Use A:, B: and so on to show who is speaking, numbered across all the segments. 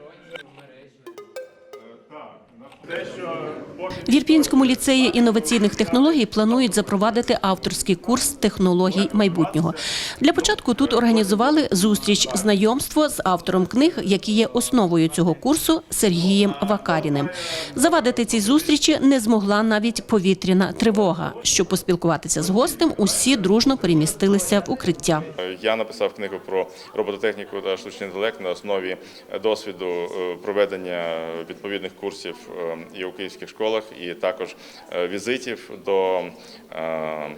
A: Detroit В Ірпінському ліцеї інноваційних технологій планують запровадити авторський курс технологій майбутнього. Для початку тут організували зустріч знайомство з автором книг, які є основою цього курсу Сергієм Вакаріним. Завадити цій зустрічі не змогла навіть повітряна тривога. Щоб поспілкуватися з гостем, усі дружно перемістилися в укриття.
B: Я написав книгу про робототехніку та штучний інтелект на основі досвіду е, проведення відповідних курсів е, і у київських школах, і також е, візитів до е,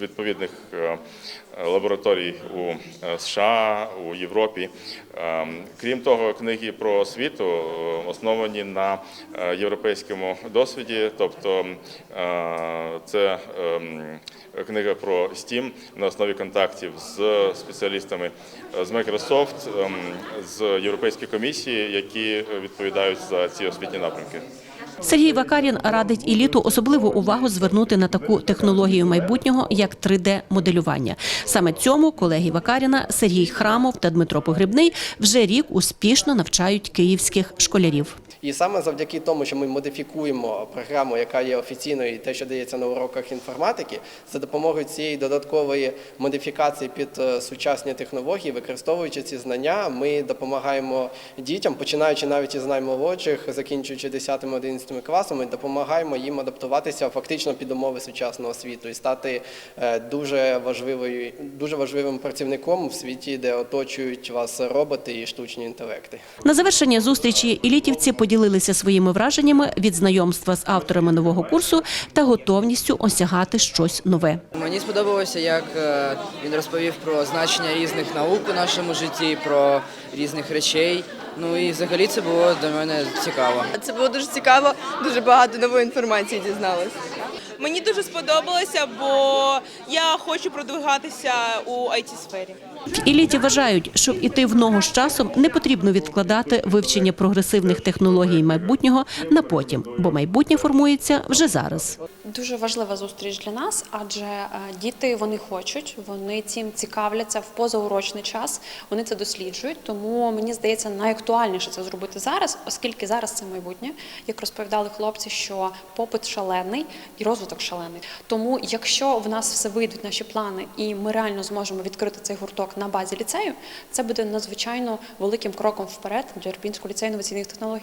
B: відповідних лабораторій у США, у Європі. Крім того, книги про освіту основані на європейському досвіді, тобто це ем, книга про STEAM на основі контактів з спеціалістами з Microsoft, ем, з Європейської комісії, які відповідають за ці освітні напрямки.
A: Сергій Вакарін радить еліту особливу увагу звернути на таку технологію майбутнього, як 3D-моделювання. Саме цьому колеги Вакаріна Сергій Храмов та Дмитро Погребний вже рік успішно навчають київських школярів.
C: І саме завдяки тому, що ми модифікуємо програму, яка є офіційною, і те, що дається на уроках інформатики, за допомогою цієї додаткової модифікації під е, сучасні технології, використовуючи ці знання, ми допомагаємо дітям, починаючи навіть із наймолодших, закінчуючи 10-11 класами, допомагаємо їм адаптуватися фактично під умови сучасного світу і стати е, дуже важливою, дуже важливим працівником в світі, де оточують вас роботи і штучні інтелекти.
A: На завершення зустрічі елітівці поділилися своїми враженнями від знайомства з авторами нового курсу та готовністю осягати щось нове.
D: Мені сподобалося, як е, він розповів про значення різних наук у нашому житті, про різних речей. Ну і взагалі це було для мене цікаво.
E: Це було дуже цікаво, дуже багато нової інформації дізналась.
F: Мені дуже сподобалося, бо я хочу продвигатися у it сфері
A: В еліті вважають, щоб іти в ногу з часом, не потрібно відкладати вивчення прогресивних технологій майбутнього на потім, бо майбутнє формується вже зараз.
G: Дуже важлива зустріч для нас, адже е, діти вони хочуть, вони цим цікавляться в позаурочний час. Вони це досліджують. Тому мені здається, найактуальніше це зробити зараз, оскільки зараз це майбутнє. Як розповідали хлопці, що попит шалений і розвиток шалений. Тому, якщо в нас все вийдуть наші плани, і ми реально зможемо відкрити цей гурток на базі ліцею, це буде надзвичайно великим кроком вперед для Ірпінського ліцею інноваційних технологій.